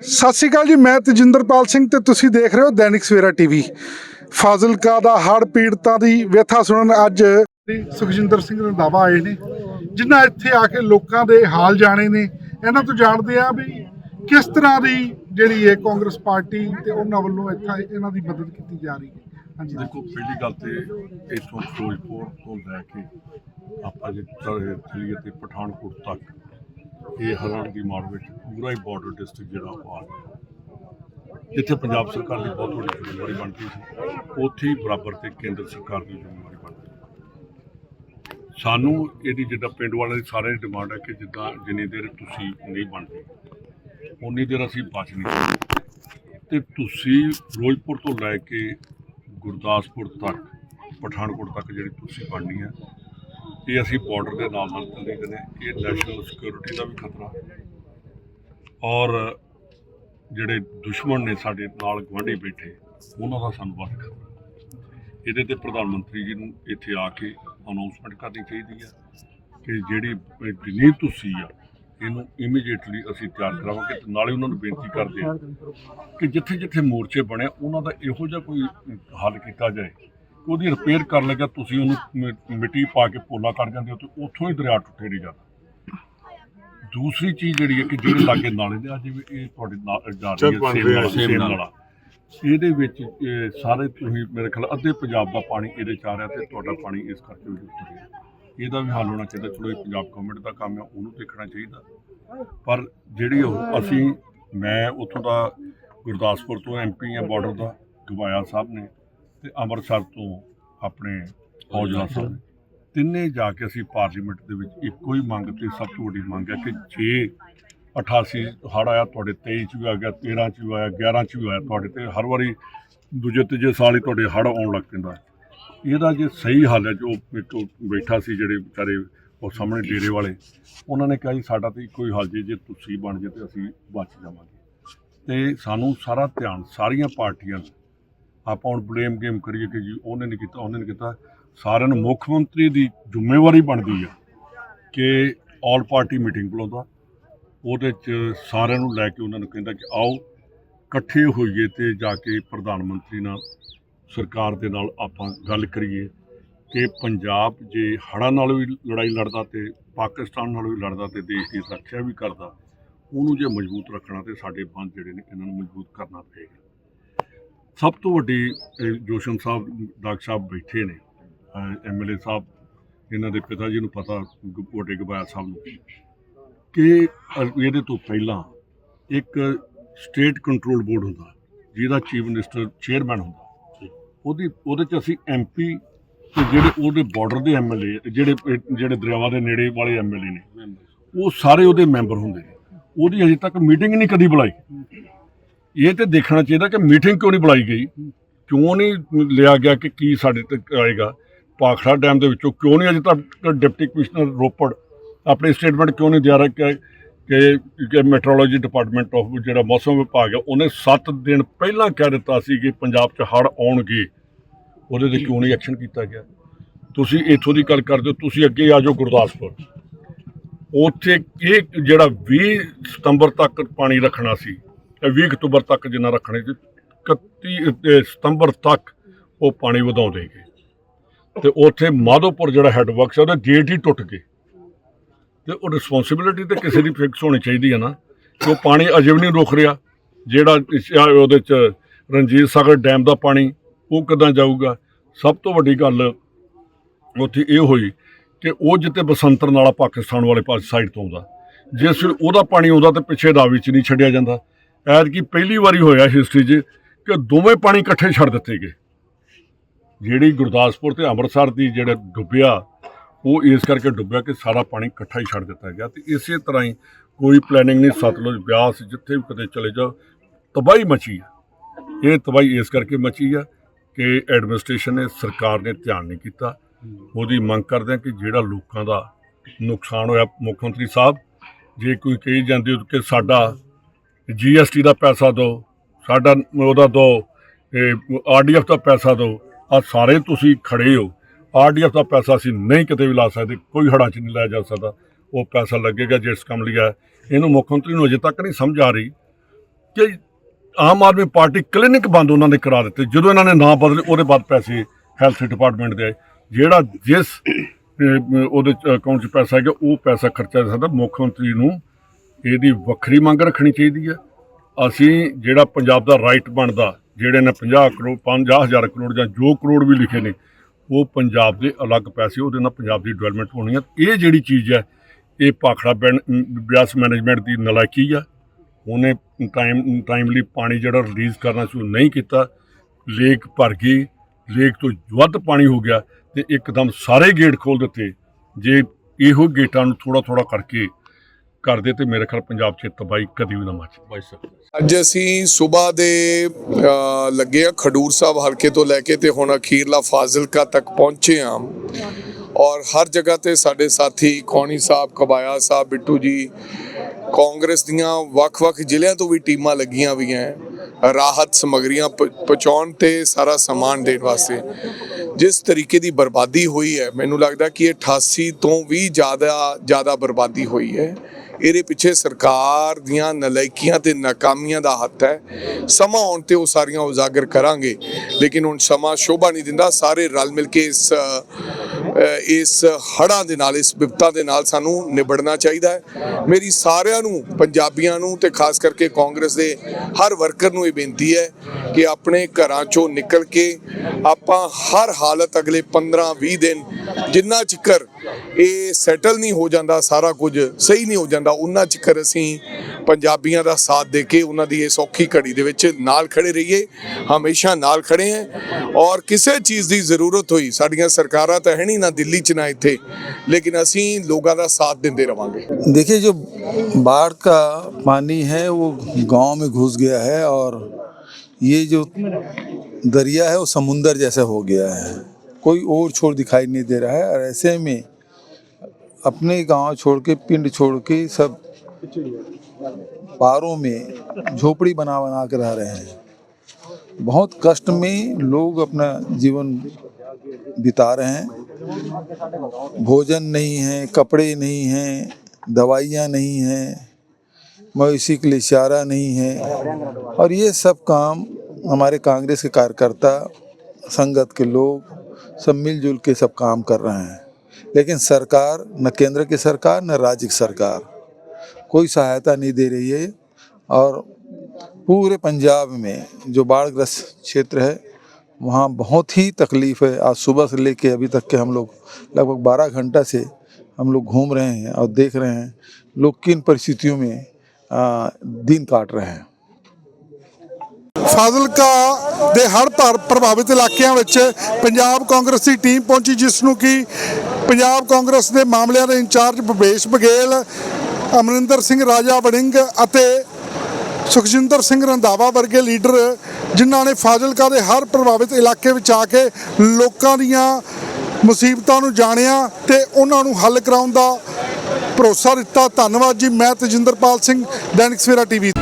ਸਤਿ ਸ਼੍ਰੀ ਅਕਾਲ ਜੀ, ਮੈਂ ਤਜਿੰਦਰਪਾਲ ਸਿੰਘ ਤੇ ਤੁਸੀਂ ਦੇਖ ਰਹੇ ਹੋ ਦੈਨਿਕ ਸਵੇਰਾ ਟੀਵੀ। ਫਾਜ਼ਿਲਕਾ ਦਾ ਹੜ੍ਹ ਪੀੜਤਾਂ ਦੀ व्यਥਾ ਸੁਣਨ ਅੱਜ ਸੁਖਜਿੰਦਰ ਸਿੰਘ ਰੰਧਾਵਾ ਆਏ ਨੇ, ਜਿਨ੍ਹਾਂ ਇੱਥੇ ਆ ਕੇ ਲੋਕਾਂ ਦੇ ਹਾਲ ਜਾਣੇ ਨੇ। ਇਹਨਾਂ ਤੋਂ ਜਾਣਦੇ ਆ ਵੀ ਕਿਸ ਤਰ੍ਹਾਂ ਦੀ ਜਿਹੜੀ ਹੈ ਕਾਂਗਰਸ ਪਾਰਟੀ ਤੇ ਉਹਨਾਂ ਵੱਲੋਂ ਇੱਥੇ ਇਹਨਾਂ ਦੀ ਮਦਦ ਕੀਤੀ ਜਾ ਰਹੀ ਹੈ। ਹਾਂਜੀ। ਦੇਖੋ, ਪਹਿਲੀ ਗੱਲ ਤੇ ਇਥੋਂ ਫਿਰੋਜ਼ਪੁਰ ਤੋਂ ਲੈ ਕੇ ਆਪਾਂ ਜੇ ਚਲੀਏ ਤੇ ਪਠਾਨਕੋਟ ਤੱਕ ਇਹ ਹਰਿਆਣਾ ਦੀ ਮਾਰ ਵਿੱਚ ਪੂਰਾ ਹੀ ਬਾਰਡਰ ਡਿਸਟ੍ਰਿਕਟ ਜਿਹੜਾ ਉਹ ਆ ਗਿਆ ਜਿੱਥੇ ਪੰਜਾਬ ਸਰਕਾਰ ਦੀ ਬਹੁਤ ਵੱਡੀ ਜ਼ਿੰਮੇਵਾਰੀ ਬਣਦੀ ਸੀ, ਉੱਥੇ ਹੀ ਬਰਾਬਰ ਤੇ ਕੇਂਦਰ ਸਰਕਾਰ ਦੀ ਜ਼ਿੰਮੇਵਾਰੀ ਬਣਦੀ ਸਾਨੂੰ ਇਹਦੀ ਜਿੱਦਾਂ ਪਿੰਡ ਵਾਲਿਆਂ ਦੀ ਸਾਰਿਆਂ ਦੀ ਡਿਮਾਂਡ ਹੈ ਕਿ ਜਿੱਦਾਂ ਜਿੰਨੀ ਦੇਰ ਤੁਸੀਂ ਨਹੀਂ ਬਣਦੇ, ਉਨੀ ਦੇਰ ਅਸੀਂ ਬਚ ਨਹੀਂ ਸਕਦੇ। ਤੇ ਤੁਸੀਂ ਫਿਰੋਜ਼ਪੁਰ ਤੋਂ ਲੈ ਕੇ ਗੁਰਦਾਸਪੁਰ ਤੱਕ, ਪਠਾਨਕੋਟ ਤੱਕ ਜਿਹੜੀ ਤੁਸੀਂ ਬਣਨੀ ਹੈ ਇਹ ਅਸੀਂ ਬਾਰਡਰ ਦੇ ਨਾਲ ਨਾਲ ਚੱਲੇ ਨੇ ਇਹ ਨੈਸ਼ਨਲ ਸਿਕਿਉਰਿਟੀ ਦਾ ਵੀ ਖਤਰਾ। ਔਰ ਜਿਹੜੇ ਦੁਸ਼ਮਣ ਨੇ ਸਾਡੇ ਨਾਲ ਗਵਾਂਢੀ ਬੈਠੇ, ਉਹਨਾਂ ਦਾ ਸਾਨੂੰ ਬਹੁਤ ਖਤਰਾ। ਇਹਦੇ ਤੇ ਪ੍ਰਧਾਨ ਮੰਤਰੀ ਜੀ ਨੂੰ ਇੱਥੇ ਆ ਕੇ ਅਨਾਉਂਸਮੈਂਟ ਕਰਨੀ ਚਾਹੀਦੀ ਹੈ ਕਿ ਜਿਹੜੀ ਜਿੰਨੀ ਤੁਸੀਂ ਆ, ਇਹਨੂੰ ਇਮੀਡੀਏਟਲੀ ਅਸੀਂ ਤਿਆਰ ਕਰਾਵਾਂਗੇ ਤੇ ਨਾਲੇ ਉਹਨਾਂ ਨੂੰ ਬੇਨਤੀ ਕਰਦੇ ਹਾਂ ਕਿ ਜਿੱਥੇ ਜਿੱਥੇ ਮੋਰਚੇ ਬਣੇ, ਉਹਨਾਂ ਦਾ ਇਹੋ ਜਿਹਾ ਕੋਈ ਹੱਲ ਕੀਤਾ ਜਾਏ। ਉਹਦੀ ਰਿਪੇਅਰ ਕਰਨ ਲੱਗਾ ਤੁਸੀਂ ਉਹਨੂੰ ਮਿ- ਮਿੱਟੀ ਪਾ ਕੇ ਪੋਲਾ ਕਰ ਜਾਂਦੇ ਹੋ ਤੇ ਉੱਥੋਂ ਹੀ ਦਰਿਆ ਟੁੱਟੇ ਨਹੀਂ ਜਾਂਦਾ। ਦੂਸਰੀ ਚੀਜ਼ ਜਿਹੜੀ ਹੈ ਕਿ ਜਿਹੜੇ ਲਾਗੇ ਨਾਲੇ ਦੇ ਆ ਜਿਵੇਂ ਇਹ ਤੁਹਾਡੇ ਨਾਲ ਜਾ ਰਹੀ ਹੈ ਸੇਮ ਨਾਲਾ ਸੇਮ ਨਾਲਾ। ਇਹਦੇ ਵਿੱਚ ਇਹ ਸਾਰੇ ਤੁਸੀਂ ਮੇਰੇ ਖਿਆਲ ਅੱਧੇ ਪੰਜਾਬ ਦਾ ਪਾਣੀ ਇਹਦੇ ਚ ਆ ਰਿਹਾ ਤੇ ਤੁਹਾਡਾ ਪਾਣੀ ਇਸ ਕਰਕੇ ਵੀ ਉੱਤਰ ਰਿਹਾ ਇਹਦਾ ਵੀ ਹੱਲ ਹੋਣਾ ਚਾਹੀਦਾ ਚਲੋ ਇਹ ਪੰਜਾਬ ਗਵਰਨਮੈਂਟ ਦਾ ਕੰਮ ਹੈ ਉਹਨੂੰ ਦੇਖਣਾ ਚਾਹੀਦਾ। ਪਰ ਜਿਹੜੀ ਉਹ ਅਸੀਂ ਮੈਂ ਉੱਥੋਂ ਦਾ ਗੁਰਦਾਸਪੁਰ ਤੋਂ ਐਮਪੀ ਆ ਬਾਰਡਰ ਦਾ ਗਵਾਇਆ ਸਾਹਿਬ ਨੇ ਤੇ ਅੰਮ੍ਰਿਤਸਰ ਤੋਂ ਆਪਣੇ ਔਜਲਾ ਸਾਹਿਬ ਤਿੰਨੇ ਜਾ ਕੇ ਅਸੀਂ ਪਾਰਲੀਮੈਂਟ ਦੇ ਵਿੱਚ ਇੱਕੋ ਹੀ ਮੰਗ ਤੇ ਸਭ ਤੋਂ ਵੱਡੀ ਮੰਗ ਹੈ ਕਿ ਜੇ 88 ਹੜ੍ਹ ਆਇਆ ਤੁਹਾਡੇ 23 ਚ ਵੀ ਆ ਗਿਆ 13 ਚ ਵੀ ਆਇਆ 11 ਚ ਵੀ ਆਇਆ ਤੁਹਾਡੇ ਤੇ। ਹਰ ਵਾਰੀ ਦੂਜੇ ਤੀਜੇ ਸਾਲ ਹੀ ਤੁਹਾਡੇ ਹੜ੍ਹ ਆਉਣ ਲੱਗ ਪੈਂਦਾ। ਇਹਦਾ ਜੇ ਸਹੀ ਹੱਲ ਹੈ ਜੋ ਬੈਠਾ ਸੀ ਜਿਹੜੇ ਵਿਚਾਰੇ ਉਹ ਸਾਹਮਣੇ ਡੇਰੇ ਵਾਲੇ ਉਹਨਾਂ ਨੇ ਕਿਹਾ ਜੀ ਸਾਡਾ ਤਾਂ ਇੱਕੋ ਹੀ ਹੱਲ ਜੇ ਜੇ ਤੁਸੀਂ ਬਣ ਜੇ ਤੇ ਅਸੀਂ ਬਚ ਜਾਵਾਂਗੇ। ਤੇ ਸਾਨੂੰ ਸਾਰਾ ਧਿਆਨ ਸਾਰੀਆਂ ਪਾਰਟੀਆਂ ਆਪਾਂ ਹੁਣ ਬਲੇਮ ਗੇਮ ਕਰੀਏ ਕਿ ਜੀ ਉਹਨੇ ਨਹੀਂ ਕੀਤਾ, ਉਹਨੇ ਨਹੀਂ ਕੀਤਾ। ਸਾਰਿਆਂ ਨੂੰ ਮੁੱਖ ਮੰਤਰੀ ਦੀ ਜ਼ਿੰਮੇਵਾਰੀ ਬਣਦੀ ਆ ਕਿ ਆਲ ਪਾਰਟੀ ਮੀਟਿੰਗ ਬੁਲਾਉਂਦਾ। ਉਹਦੇ ਚ ਸਾਰਿਆਂ ਨੂੰ ਲੈ ਕੇ ਉਹਨਾਂ ਨੂੰ ਕਹਿੰਦਾ ਕਿ ਆਓ, ਇਕੱਠੇ ਹੋਈਏ ਤੇ ਜਾ ਕੇ ਪ੍ਰਧਾਨ ਮੰਤਰੀ ਨਾਲ, ਸਰਕਾਰ ਦੇ ਨਾਲ ਆਪਾਂ ਗੱਲ ਕਰੀਏ ਕਿ ਪੰਜਾਬ ਜੇ ਹੜ੍ਹਾਂ ਨਾਲ ਵੀ ਲੜਾਈ ਲੜਦਾ ਤੇ ਪਾਕਿਸਤਾਨ ਨਾਲ ਵੀ ਲੜਦਾ ਤੇ ਦੇਸ਼ ਦੀ ਸੁਰੱਖਿਆ ਵੀ ਕਰਦਾ, ਉਹਨੂੰ ਜੇ ਮਜ਼ਬੂਤ ਰੱਖਣਾ ਤੇ ਸਾਡੇ ਬੰਦ ਜਿਹੜੇ ਨੇ, ਇਹਨਾਂ ਨੂੰ ਮਜ਼ਬੂਤ ਕਰਨਾ ਪਏਗਾ। ਸਭ ਤੋਂ ਵੱਡੀ ਇਹ ਜੋਸ਼ਨ ਸਾਹਿਬ, ਡਾਕਟਰ ਸਾਹਿਬ ਬੈਠੇ ਨੇ ਐਮਐਲਏ ਸਾਹਿਬ, ਇਹਨਾਂ ਦੇ ਪਿਤਾ ਜੀ ਨੂੰ ਪਤਾ ਵੱਡੇ ਗਵਾਇਆ ਸਾਹਿਬ ਨੂੰ, ਕਿ ਇਹਦੇ ਤੋਂ ਪਹਿਲਾਂ ਇੱਕ ਸਟੇਟ ਕੰਟਰੋਲ ਬੋਰਡ ਹੁੰਦਾ, ਜਿਹਦਾ ਚੀਫ ਮਿਨਿਸਟਰ ਚੇਅਰਮੈਨ ਹੁੰਦਾ। ਉਹਦੀ, ਉਹਦੇ ਚ ਅਸੀਂ ਐਮਪੀ ਤੇ ਜਿਹੜੇ ਉਹਦੇ ਬਾਰਡਰ ਦੇ ਐਮਐਲਏ ਜਿਹੜੇ ਜਿਹੜੇ ਦਰਿਆਵਾਂ ਦੇ ਨੇੜੇ ਵਾਲੇ ਐਮਐਲਏ ਨੇ, ਉਹ ਸਾਰੇ ਉਹਦੇ ਮੈਂਬਰ ਹੁੰਦੇ ਨੇ। ਉਹਦੀ ਅਜੇ ਤੱਕ ਮੀਟਿੰਗ ਨਹੀਂ ਕਦੀ ਬੁਲਾਈ। ਇਹ ਤੇ ਦੇਖਣਾ ਚਾਹੀਦਾ ਕਿ ਮੀਟਿੰਗ ਕਿਉਂ ਨਹੀਂ ਬੁਲਾਈ ਗਈ? ਕਿਉਂ ਨਹੀਂ ਲਿਆ ਗਿਆ ਕਿ ਕੀ ਸਾਡੇ ਤੱਕ ਆਏਗਾ? ਪਾਖੜਾ ਡੈਮ ਦੇ ਵਿੱਚੋਂ ਕਿਉਂ ਨਹੀਂ ਅਜੇ ਤੱਕ ਡਿਪਟੀ ਕਮਿਸ਼ਨਰ ਰੋਪੜ ਆਪਣੀ ਸਟੇਟਮੈਂਟ ਕਿਉਂ ਨਹੀਂ ਦਿਆ ਰਿਹਾ ਕਿ ਮੈਟਰੋਲੋਜੀ ਡਿਪਾਰਟਮੈਂਟ ਆਫ ਜਿਹੜਾ ਮੌਸਮ ਵਿਭਾਗ ਹੈ ਉਹਨੇ 7 ਦਿਨ ਪਹਿਲਾਂ ਕਹਿ ਦਿੱਤਾ ਸੀ ਕਿ ਪੰਜਾਬ 'ਚ ਹੜ੍ਹ ਆਉਣਗੇ। ਉਹਦੇ ਤੇ ਕਿਉਂ ਨਹੀਂ ਐਕਸ਼ਨ ਕੀਤਾ ਗਿਆ? ਤੁਸੀਂ ਇੱਥੋਂ ਦੀ ਗੱਲ ਕਰਦੇ ਹੋ, ਤੁਸੀਂ ਅੱਗੇ ਆ ਜਾਓ ਗੁਰਦਾਸਪੁਰ। ਉੱਥੇ ਇਹ ਜਿਹੜਾ 20 ਸਤੰਬਰ ਤੱਕ ਪਾਣੀ ਰੱਖਣਾ ਸੀ 20 ਅਕਤੂਬਰ ਤੱਕ ਜਿੰਨਾ ਰੱਖਣੇ ਸੀ 31 ਸਤੰਬਰ ਤੱਕ ਉਹ ਪਾਣੀ ਵਧਾਉਂਦੇ ਗਏ। ਤੇ ਉੱਥੇ ਮਾਧੋਪੁਰ ਜਿਹੜਾ ਹੈੱਡ ਵਰਕਸ ਹੈ, ਉਹਦਾ ਗੇਟ ਹੀ ਟੁੱਟ ਗਏ। ਤੇ ਉਹ ਰਿਸਪੌਂਸਿਬਿਲਿਟੀ ਤੇ ਕਿਸੇ ਦੀ ਫਿਕਸ ਹੋਣੀ ਚਾਹੀਦੀ ਹੈ ਨਾ, ਕਿ ਉਹ ਪਾਣੀ ਅਜੇ ਵੀ ਨਹੀਂ ਰੁਕ ਰਿਹਾ। ਜਿਹੜਾ ਉਹਦੇ ਚ ਰਣਜੀਤ ਸਾਗਰ ਡੈਮ ਦਾ ਪਾਣੀ, ਉਹ ਕਿੱਦਾਂ ਜਾਊਗਾ? ਸਭ ਤੋਂ ਵੱਡੀ ਗੱਲ ਉੱਥੇ ਇਹ ਹੋਈ ਕਿ ਉਹ ਜਿੱਤੇ ਬਸੰਤਰ ਨਾਲਾ ਪਾਕਿਸਤਾਨ ਵਾਲੇ ਪਾਸੇ ਸਾਈਡ ਤੋਂ ਆਉਂਦਾ, ਜਿਸ ਉਹਦਾ ਪਾਣੀ ਆਉਂਦਾ ਤੇ ਪਿੱਛੇ ਰਾਵੀ ਚ ਨਹੀਂ ਛੱਡਿਆ ਜਾਂਦਾ। ਐਤਕੀ ਪਹਿਲੀ ਵਾਰੀ ਹੋਇਆ ਹਿਸਟਰੀ 'ਚ ਕਿ ਦੋਵੇਂ ਪਾਣੀ ਇਕੱਠੇ ਛੱਡ ਦਿੱਤੇ ਗਏ। ਜਿਹੜੀ ਗੁਰਦਾਸਪੁਰ ਤੇ ਅੰਮ੍ਰਿਤਸਰ ਦੀ ਜਿਹੜਾ ਡੁੱਬਿਆ, ਉਹ ਇਸ ਕਰਕੇ ਡੁੱਬਿਆ ਕਿ ਸਾਰਾ ਪਾਣੀ ਇਕੱਠਾ ਹੀ ਛੱਡ ਦਿੱਤਾ ਗਿਆ ਤੇ ਇਸੇ ਤਰ੍ਹਾਂ ਹੀ ਕੋਈ ਪਲੈਨਿੰਗ ਨਹੀਂ, ਸਤਲੁਜ ਬਿਆਸ ਜਿੱਥੇ ਵੀ ਕਦੇ ਚਲੇ ਜਾਓ, ਤਬਾਹੀ ਮਚੀ ਹੈ ਇਹ ਤਬਾਹੀ ਇਸ ਕਰਕੇ ਮਚੀ ਆ ਕਿ ਐਡਮਿਨਿਸਟ੍ਰੇਸ਼ਨ ਨੇ, ਸਰਕਾਰ ਨੇ ਧਿਆਨ ਨਹੀਂ ਕੀਤਾ। ਉਹਦੀ ਮੰਗ ਕਰਦੇ ਹਾਂ ਕਿ ਜਿਹੜਾ ਲੋਕਾਂ ਦਾ ਨੁਕਸਾਨ ਹੋਇਆ, ਮੁੱਖ ਮੰਤਰੀ ਸਾਹਿਬ, ਜੇ ਕੋਈ ਕਹੀ ਜਾਂਦੀ ਕਿ ਸਾਡਾ ਜੀਐਸਟੀ ਦਾ ਪੈਸਾ ਦਿਓ ਸਾਡਾ ਉਹਦਾ ਦਿਓ ਆਰਡੀਐਫ ਦਾ ਪੈਸਾ ਦਿਓ ਆ ਸਾਰੇ ਤੁਸੀਂ ਖੜੇ ਹੋ। ਆਰਡੀਐਫ ਦਾ ਪੈਸਾ ਅਸੀਂ ਨਹੀਂ ਕਿਤੇ ਵੀ ਲਾ ਸਕਦੇ ਕੋਈ ਹੜਾ 'ਚ ਨਹੀਂ ਲਾਇਆ ਜਾ ਸਕਦਾ। ਉਹ ਪੈਸਾ ਲੱਗੇਗਾ ਜਿਸ ਕੰਮ ਲਈ ਹੈ। ਇਹਨੂੰ ਮੁੱਖ ਮੰਤਰੀ ਨੂੰ ਅਜੇ ਤੱਕ ਨਹੀਂ ਸਮਝ ਆ ਰਹੀ ਕਿ ਆਮ ਆਦਮੀ ਪਾਰਟੀ ਕਲੀਨਿਕ ਬੰਦ ਉਹਨਾਂ ਨੇ ਕਰਾ ਦਿੱਤੇ। ਜਦੋਂ ਇਹਨਾਂ ਨੇ ਨਾਂ ਬਦਲੇ ਉਹਦੇ ਬਾਅਦ ਪੈਸੇ ਹੈਲਥ ਡਿਪਾਰਟਮੈਂਟ ਦੇ ਆਏ। ਜਿਹੜਾ ਜਿਸ ਅਹ, ਉਹਦੇ ਅਕਾਊਂਟ 'ਚ ਪੈਸਾ ਹੈਗਾ ਉਹ ਪੈਸਾ ਖਰਚਿਆ ਜਾ ਸਕਦਾ ਮੁੱਖ ਮੰਤਰੀ ਨੂੰ ਇਹਦੀ ਵੱਖਰੀ ਮੰਗ ਰੱਖਣੀ ਚਾਹੀਦੀ ਹੈ। ਅਸੀਂ ਜਿਹੜਾ ਪੰਜਾਬ ਦਾ ਰਾਈਟ ਬਣਦਾ, ਜਿਹੜੇ ਨੇ 50 ਕਰੋੜ 50000 ਕਰੋੜ ਜਾਂ ਜੋ ਕਰੋੜ ਵੀ ਲਿਖੇ ਨੇ, ਉਹ ਪੰਜਾਬ ਦੇ ਅਲੱਗ ਪੈਸੇ ਉਹਦੇ ਨਾਲ ਪੰਜਾਬ ਦੀ ਡਿਵੈਲਪਮੈਂਟ ਹੋਣੀ ਹੈ ਇਹ ਜਿਹੜੀ ਚੀਜ਼ ਹੈ, ਇਹ ਭਾਖੜਾ ਪਿੰਡ ਬਿਆਸ ਮੈਨੇਜਮੈਂਟ ਦੀ ਨਲਾਇਕੀ ਆ। ਉਹਨੇ ਟਾਈਮ ਟਾਈਮਲੀ ਪਾਣੀ ਜਿਹੜਾ ਰਿਲੀਜ਼ ਕਰਨਾ ਸ਼ੁਰੂ ਨਹੀਂ ਕੀਤਾ। ਲੇਕ ਭਰ ਗਈ। ਲੇਕ ਤੋਂ ਵੱਧ ਪਾਣੀ ਹੋ ਗਿਆ ਤੇ ਇੱਕਦਮ ਸਾਰੇ ਗੇਟ ਖੋਲ ਦਿੱਤੇ। ਜੇ ਇਹੋ ਗੇਟਾਂ ਨੂੰ ਥੋੜਾ ਥੋੜਾ ਕਰਕੇ ਕਰਦੇ ਤੇ ਮੇਰੇ ਖਿਆਲ ਪੰਜਾਬ 'ਚ ਤਬਾਹੀ ਕਦੀ ਵੀ ਨਾ ਮਚ ਬਾਈ ਸਕਦੀ ਅੱਜ ਅਸੀਂ ਸਵੇਰ ਦੇ ਲੱਗੇ ਆ ਖਡੂਰ ਸਾਹਿਬ ਹਲਕੇ ਤੋਂ ਲੈ ਕੇ ਤੇ ਹੁਣ ਅਖੀਰਲਾ ਫਾਜ਼ਿਲਕਾ ਤੱਕ ਪਹੁੰਚੇ ਆ ਔਰ ਹਰ ਜਗ੍ਹਾ ਤੇ ਸਾਡੇ ਸਾਥੀ ਕੌਣੀ ਸਾਹਿਬ ਕਬਾਇਆ ਸਾਹਿਬ ਬਿੱਟੂ ਜੀ ਕਾਂਗਰਸ ਦੀਆਂ ਵੱਖ-ਵੱਖ ਜ਼ਿਲ੍ਹਿਆਂ ਤੋਂ ਵੀ ਟੀਮਾਂ ਲੱਗੀਆਂ ਹੋਈਆਂ ਹੈ। ਰਾਹਤ ਸਮਗਰੀਆਂ ਪਹੁੰਚਾਉਣ ਤੇ ਸਾਰਾ ਸਮਾਨ ਦੇਣ ਵਾਸਤੇ। ਜਿਸ ਤਰੀਕੇ ਦੀ ਬਰਬਾਦੀ ਹੋਈ ਹੈ, ਮੈਨੂੰ ਲੱਗਦਾ ਕਿ ਇਹ 88 ਤੋਂ ਵੀ ਜ਼ਿਆਦਾ ਜ਼ਿਆਦਾ ਬਰਬਾਦੀ ਹੋਈ ਹੈ। ਇਹਦੇ ਪਿੱਛੇ ਸਰਕਾਰ ਦੀਆਂ ਨਲਾਇਕੀਆਂ ਤੇ ਨਾਕਾਮੀਆਂ ਦਾ ਹੱਥ ਹੈ। ਸਮਾਂ ਆਉਣ ਤੇ ਉਹ ਸਾਰੀਆਂ ਉਜਾਗਰ ਕਰਾਂਗੇ। ਲੇਕਿਨ ਹੁਣ ਸਮਾਂ ਸ਼ੋਭਾ ਨਹੀਂ ਦਿੰਦਾ। ਸਾਰੇ ਰਲ ਮਿਲ ਕੇ ਇਸ ਇਸ ਹੜਾਂ ਦੇ ਨਾਲ, ਇਸ ਵਿਪਤਾ ਦੇ ਨਾਲ ਸਾਨੂੰ ਨਿਬੜਨਾ ਚਾਹੀਦਾ ਹੈ। ਮੇਰੀ ਸਾਰਿਆਂ ਨੂੰ, ਪੰਜਾਬੀਆਂ ਨੂੰ ਤੇ ਖਾਸ ਕਰਕੇ ਕਾਂਗਰਸ ਦੇ ਹਰ ਵਰਕਰ ਨੂੰ ਇਹ ਬੇਨਤੀ ਹੈ ਕਿ ਆਪਣੇ ਘਰਾਂ ਚੋਂ ਨਿਕਲ ਕੇ ਆਪਾਂ ਹਰ ਹਾਲਤ ਅਗਲੇ 15-20 ਦਿਨ ਜਿੰਨਾ ਚਿਕਰ ਇਹ ਸੈਟਲ ਨਹੀਂ ਹੋ ਜਾਂਦਾ ਸਾਰਾ ਕੁਝ ਸਹੀ ਨਹੀਂ ਹੋ ਜਾਂਦਾ ਉਹਨਾਂ ਚਿਕਰ ਅਸੀਂ ਪੰਜਾਬੀਆਂ ਦਾ ਸਾਥ ਦੇ ਕੇ ਉਹਨਾਂ ਦੀ ਇਸ ਔਖੀ ਘੜੀ ਦੇ ਵਿੱਚ ਨਾਲ ਖੜੇ ਰਹੀਏ ਹਮੇਸ਼ਾ ਨਾਲ ਖੜੇ ਹਾਂ ਔਰ ਕਿਸੇ ਚੀਜ਼ ਦੀ ਜ਼ਰੂਰਤ ਹੋਈ ਸਾਡੀਆਂ ਸਰਕਾਰਾਂ ਤਾਂ ਹੈ ਨਹੀਂ ਨਾ ਦਿੱਲੀ 'ਚ ਨਾ ਇੱਥੇ ਲੇਕਿਨ ਅਸੀਂ ਲੋਕਾਂ ਦਾ ਸਾਥ ਦਿੰਦੇ ਰਵਾਂਗੇ देखिए जो बाढ़ का पानी है वो गांव में घुस गया है और ये जो दरिया है वो समुंदर जैसा हो गया है कोई और छोर दिखाई नहीं दे रहा है। और ऐसे में अपने गाँव छोड़ के, पिंड छोड़ के सब पारों में झोपड़ी बना बना कर रह रहे हैं। बहुत कष्ट में लोग अपना जीवन बिता रहे हैं। भोजन नहीं है, कपड़े नहीं हैं, दवाइयाँ नहीं हैं, मवेशी के लिए चारा नहीं है। और ये सब काम हमारे कांग्रेस के कार्यकर्ता, संगत के लोग सब मिलजुल के सब काम कर रहे हैं। लेकिन सरकार, न केंद्र की सरकार, न राज्य की सरकार, कोई सहायता नहीं दे रही है। और पूरे पंजाब में जो बाढ़ग्रस्त क्षेत्र है, वहाँ बहुत ही तकलीफ़ है। आज सुबह से लेके अभी तक के हम लोग, लगभग 12 घंटा से हम लोग घूम रहे हैं और देख रहे हैं। लोग किन परिस्थितियों में दिन काट रहे हैं। ਫਾਜ਼ਿਲਕਾ ਦੇ ਹਰ ਭਰ ਪ੍ਰਭਾਵਿਤ ਇਲਾਕਿਆਂ ਵਿੱਚ ਪੰਜਾਬ ਕਾਂਗਰਸ ਦੀ ਟੀਮ ਪਹੁੰਚੀ, ਜਿਸ ਨੂੰ ਕਿ ਪੰਜਾਬ ਕਾਂਗਰਸ ਦੇ ਮਾਮਲਿਆਂ ਦੇ ਇੰਚਾਰਜ ਭੁਪੇਸ਼ ਬਘੇਲ, ਅਮਰਿੰਦਰ ਸਿੰਘ ਰਾਜਾ ਵੜਿੰਗ ਅਤੇ ਸੁਖਜਿੰਦਰ ਸਿੰਘ ਰੰਧਾਵਾ ਵਰਗੇ ਲੀਡਰ, ਜਿਨ੍ਹਾਂ ਨੇ ਫਾਜ਼ਿਲਕਾ ਦੇ ਹਰ ਪ੍ਰਭਾਵਿਤ ਇਲਾਕੇ ਵਿੱਚ ਆ ਕੇ ਲੋਕਾਂ ਦੀਆਂ ਮੁਸੀਬਤਾਂ ਨੂੰ ਜਾਣਿਆ ਤੇ ਉਹਨਾਂ ਨੂੰ ਹੱਲ ਕਰਾਉਣ ਦਾ ਭਰੋਸਾ ਦਿੱਤਾ। ਧੰਨਵਾਦ ਜੀ। ਮੈਂ ਤਜਿੰਦਰਪਾਲ ਸਿੰਘ, ਦੈਨਿਕ ਸਵੇਰਾ ਟੀਵੀ